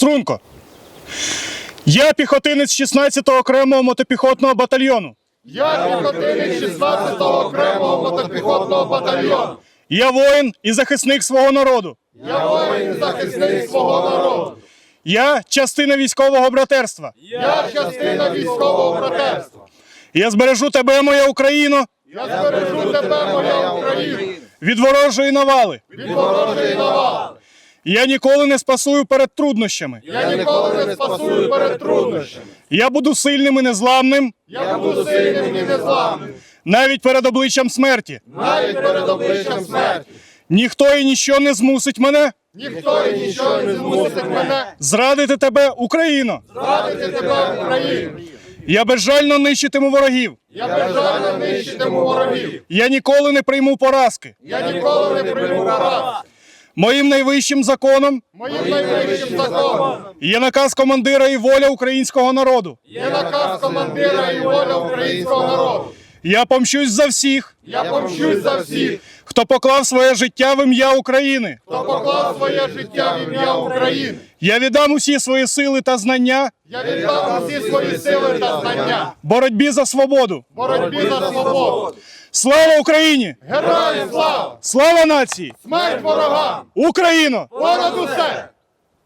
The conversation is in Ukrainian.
Струнко. Я піхотинець 16-го окремого мотопіхотного батальйону. Я піхотинець 16-го окремого мотопіхотного батальйону. Я воїн і захисник свого народу. Я воїн і захисник свого народу. Я частина військового братерства. Я частина військового братерства. Я збережу тебе, моя Україно, Я збережу тебе, моя Україна, від ворожої навали. від ворожої навали. Я ніколи не спасую перед труднощами. Я ніколи не спасую перед труднощами. Я буду сильним і незламним Я буду сильним і незламним, навіть перед обличчям смерті. навіть перед обличчям смерті. Ніхто і ніщо не змусить мене Ніхто і нічого не змусить мене зрадити тебе, Україно. зрадити тебе, Україну. Я безжально нищитиму ворогів. Я безжально нищитиму ворогів. Я ніколи не прийму поразки. Я ніколи не прийму порад. Моїм найвищим законом Моїм найвищим законом є наказ командира і воля українського народу. є наказ командира і воля українського народу. Я помщусь за всіх, Я помщусь за всіх, хто поклав своє життя в ім'я України. хто поклав своє життя в ім'я України. Я віддам усі свої сили та знання Я віддам усі свої сили та знання боротьбі за свободу. боротьбі за свободу. Слава Україні! Героям слава! Слава нації! Смерть ворогам! Україно! Понад усе!